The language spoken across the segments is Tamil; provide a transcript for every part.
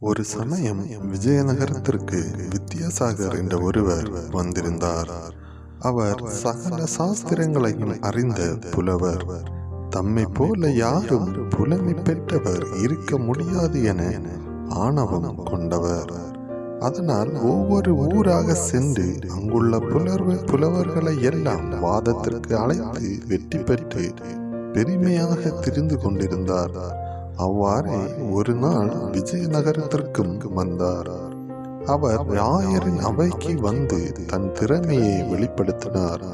ஒரு சமயம் விஜயநகரத்திற்கு வித்யாசாகர் என்ற ஒருவர் வந்திருந்தார். அவர் சகல சாஸ்திரங்களையும் அறிந்த புலவர். தம்மை போல யாரும் புலமை பெற்றவர் இருக்க முடியாது என ஆணவம் கொண்டவர். அதனால் ஒவ்வொரு ஊராக சென்று அங்குள்ள புலர்வு புலவர்களை எல்லாம் வாதத்திற்கு அழைத்து வெற்றி பெற்று பெருமையாக திரிந்து கொண்டிருந்தார். அவ்வாறே ஒரு நாள் விஜயநகரத்திற்கும் வந்தார் அவர் ராயரின் அவைக்கு வந்து தன் திறமையை வெளிப்படுத்தினார்.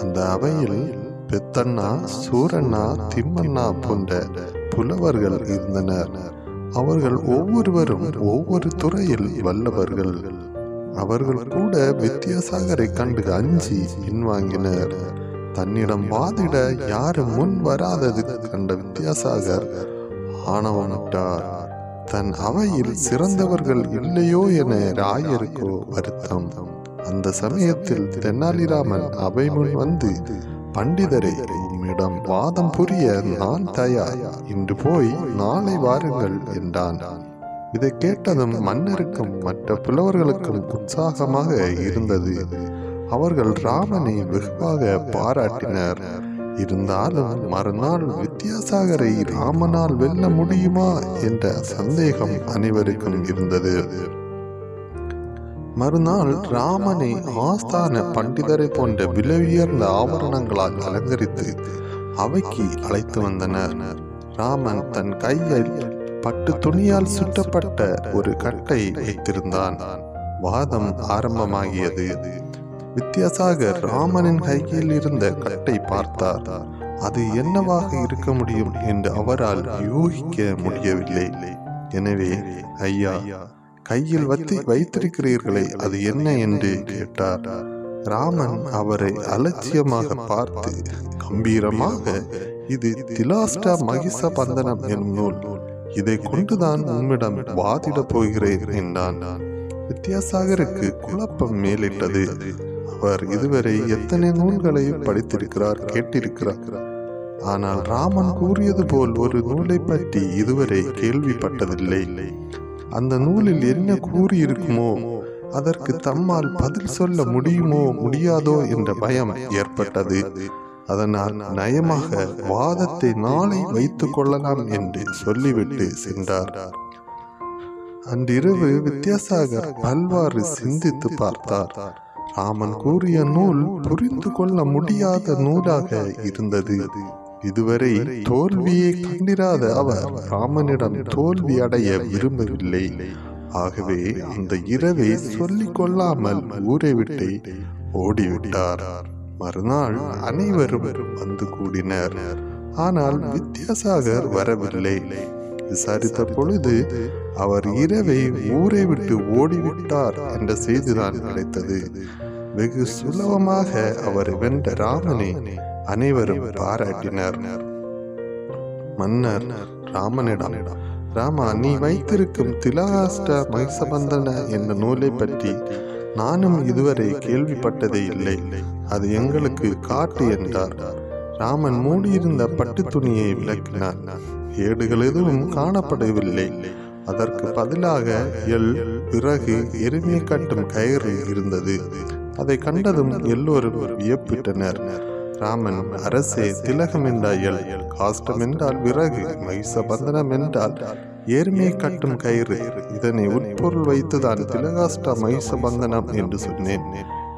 அந்த அவையில் பெத்தண்ணா சூரண்ணா திம்மண்ணா போன்ற புலவர்கள் இருந்தனர். அவர்கள் ஒவ்வொருவரும் ஒவ்வொரு துறையில் வல்லவர்கள். அவர்கள் கூட வித்யாசாகரை கண்டு அஞ்சி பின்வாங்கினர் தன்னிடம் வாதிட யாரும் முன் வராதது கண்ட வித்யாசாகர் ஆணவமிட்டார் தன் அவையில் சிறந்தவர்கள் இல்லையோ என ராயருக்கோ வருத்தம். அந்த சமயத்தில் தென்னாலிராமன் அவை முன் வந்து பண்டிதரை உம்மிடம் வாதம் புரிய நான் தயார். இன்று போய் நாளை வாருங்கள் என்றான். இதை கேட்டதும் மன்னருக்கும் மற்ற புலவர்களுக்கும் உற்சாகமாக இருந்தது. அவர்கள் ராமனை வெகுவாக பாராட்டினர். இருந்தாலும் மறுநாள் வித்யாசாகரை ராமனால் வெல்ல முடியுமா என்ற சந்தேகம் அனைவருக்கும் இருந்தது. மறுநாள் ராமனை ஆஸ்தான பண்டிதரை போன்ற விலவியர்ந்த ஆபரணங்களால் அலங்கரித்து அவைக்கு அழைத்து வந்தனர். ராமன் தன் கையில் பட்டு துணியால் சுட்டப்பட்ட ஒரு கட்டை வைத்திருந்தான். வாதம் ஆரம்பமாகியது. வித்யாசாகர் ராமனின் கையில் இருந்த கட்டை பார்த்தார். அது என்னவாக இருக்க முடியும் என்று அவரால் யூகிக்க முடியவில்லை. எனவே ஐயா கையில் வைத்து வைத்திருக்கிறீர்களே அது என்ன? என்று கேட்டார். ராமன் அவரை அலட்சியமாக பார்த்து கம்பீரமாக இது திலாஸ்டா மகிஷ பந்தனம் என்னும் நூல். இதை கொண்டுதான் உம்மிடம் வாதிடப் போகிறேன் என்றான். வித்யாசாகருக்கு குழப்பம் மேலிட்டது. அவர் இதுவரை எத்தனை நூல்களை படித்திருக்கிறார் கேட்டிருக்கிறார்? ஆனால் ராமன் கூறியது போல் ஒரு நூலை பற்றி இதுவரை கேள்விப்பட்டதில்லை. அந்த நூலில் என்ன கூறியிருக்குமோ அதற்கு தம்மால் பதில் சொல்ல முடியுமோ முடியாதோ என்ற பயம் ஏற்பட்டது. அதனால் நயமாக வாதத்தை நாளை வைத்துக் கொள்ளலாம் என்று சொல்லிவிட்டு சென்றார். அன்றிரவு வித்யாசாகர் பல்வாறு சிந்தித்து பார்த்தார். ராமன் கூறிய நூல் புரிந்து கொள்ள முடியாத நூலாக இருந்தது. இதுவரை தோல்வியை கண்டிராத அவர் ராமனிடம் தோல்வி அடைய விரும்பவில்லை. ஆகவே அந்த இரவை சொல்லிக் கொள்ளாமல் ஊரை விட்டு ஓடிவிட்டார். மறுநாள் அனைவரும் வந்து கூடினர். ஆனால் வித்யாசாகர் வரவில்லை. விசாரித்த பொழுது அவர் இரவை ஊரை விட்டு ஓடிவிட்டார் என்ற செய்திதான் கிடைத்தது. வெகு சுலபமாக அவர் வென்ற ராமனை அனைவரும் பாராட்டினர். மன்னர் ராமனிடம் ராமா நீ வைத்திருக்கும் திலாஷ்ட மகிசபந்தன என்ற நூலை பற்றி நானும் இதுவரை கேள்விப்பட்டதே இல்லை. அது எங்களுக்கு காட்டு என்றார். ராமன் மூடியிருந்த பட்டு துணியை விளக்கினார் ஏடுகள் எதுவும் காணப்படவில்லை. அதற்கு பதிலாக எல் பிறகு எருமையை கட்டும் கயிறு இருந்தது. அதை கண்டதும் எல்லோரும் வியப்பிட்டனர். ராமன் அரசே திலகம் என்றால் எல் காஷ்டம் என்றால் விறகு மகிஷபந்தனம் என்றால் ஏர்மையை கட்டும் கயிறு. இதனை உட்பொருள் வைத்துதான் திலகாஷ்டா மகிஷபந்தனம் என்று சொன்னேன்.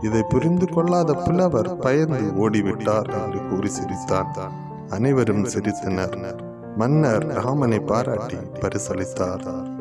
இதை புரிந்து கொள்ளாத புலவர் பயந்து ஓடிவிட்டார் என்று கூறி சிரித்தான். அனைவரும் சிரித்தனர். மன்னர் ராமனை பாராட்டி பரிசளித்தார்.